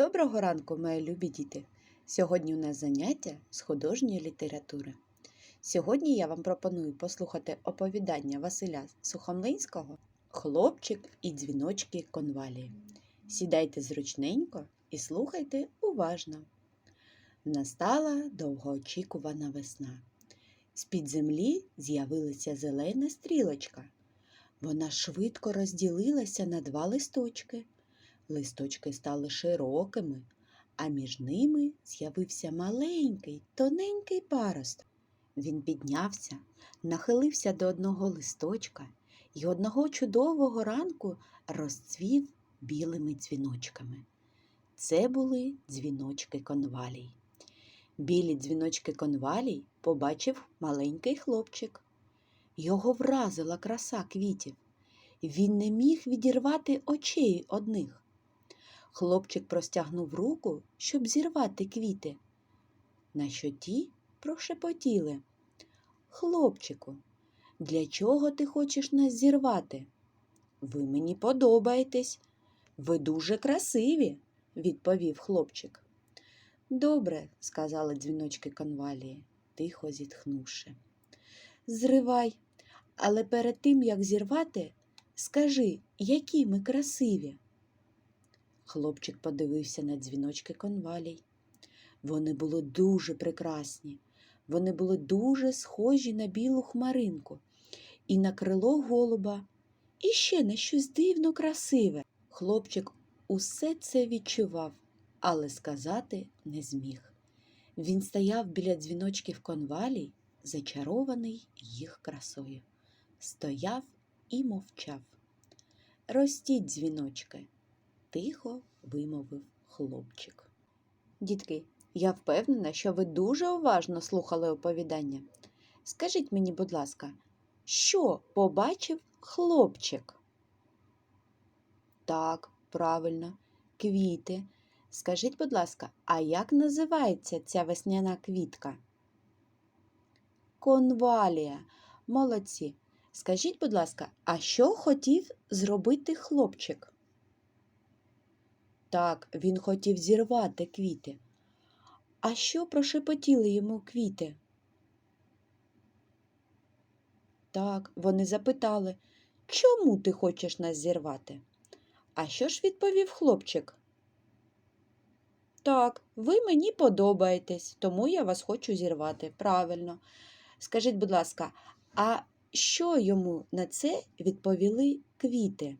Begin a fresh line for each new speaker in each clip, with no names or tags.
Доброго ранку, мої любі діти! Сьогодні у нас заняття з художньої літератури. Сьогодні я вам пропоную послухати оповідання Василя Сухомлинського Хлопчик і дзвіночки конвалії. Сідайте зручненько і слухайте уважно. Настала довгоочікувана весна. З-під землі з'явилася зелена стрілочка. Вона швидко розділилася на два листочки. Листочки стали широкими, а між ними з'явився маленький, тоненький паросток. Він піднявся, нахилився до одного листочка і одного чудового ранку розцвів білими дзвіночками. Це були дзвіночки конвалій. Білі дзвіночки конвалій побачив маленький хлопчик. Його вразила краса квітів. Він не міг відірвати очей одних. Хлопчик простягнув руку, щоб зірвати квіти. На що ті прошепотіли. Хлопчику, для чого ти хочеш нас зірвати? Ви мені подобаєтесь. Ви дуже красиві, відповів хлопчик. Добре, сказали дзвіночки конвалії, тихо зітхнувши. Зривай, але перед тим, як зірвати, скажи, які ми красиві. Хлопчик подивився на дзвіночки конвалій. Вони були дуже прекрасні, вони були дуже схожі на білу хмаринку, і на крило голуба, і ще на щось дивно красиве. Хлопчик усе це відчував, але сказати не зміг. Він стояв біля дзвіночків конвалій, зачарований їх красою. Стояв і мовчав. Ростіть дзвіночки тихо вимовив хлопчик. Дітки, я впевнена, що ви дуже уважно слухали оповідання. Скажіть мені, будь ласка, що побачив хлопчик? Так, правильно, квіти. Скажіть, будь ласка, а як називається ця весняна квітка? Конвалія. Молодці. Скажіть, будь ласка, а що хотів зробити хлопчик? Так, він хотів зірвати квіти. А що прошепотіли йому квіти? Так, вони запитали, чому ти хочеш нас зірвати? А що ж відповів хлопчик? Так, ви мені подобаєтесь, тому я вас хочу зірвати. Правильно. Скажіть, будь ласка, а що йому на це відповіли квіти?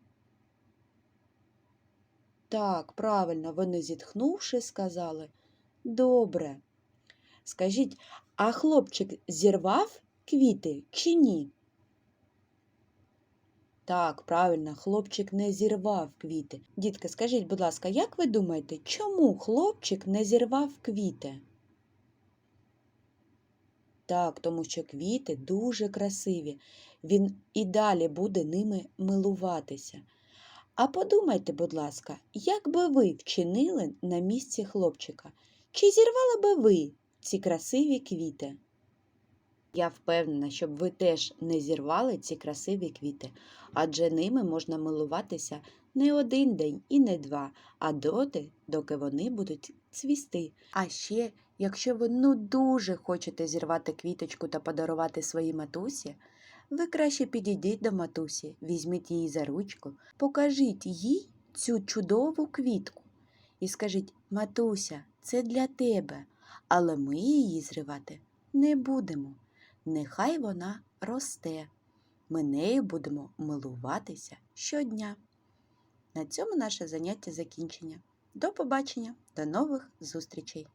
Так, правильно, вони зітхнувши, сказали Добре. Скажіть, а хлопчик зірвав квіти чи ні? Так, правильно, хлопчик не зірвав квіти. Дітки, скажіть, будь ласка, як ви думаєте, чому хлопчик не зірвав квіти? Так, тому що квіти дуже красиві. Він і далі буде ними милуватися. А подумайте, будь ласка, як би ви вчинили на місці хлопчика? Чи зірвали би ви ці красиві квіти? Я впевнена, щоб ви теж не зірвали ці красиві квіти, адже ними можна милуватися не один день і не два, а доти, доки вони будуть цвісти. А ще, якщо ви ну дуже хочете зірвати квіточку та подарувати своїй матусі, ви краще підійдіть до матусі, візьміть її за ручку, покажіть їй цю чудову квітку і скажіть Матуся, це для тебе, але ми її зривати не будемо. Нехай вона росте. Ми нею будемо милуватися щодня. На цьому наше заняття закінчення. До побачення, до нових зустрічей!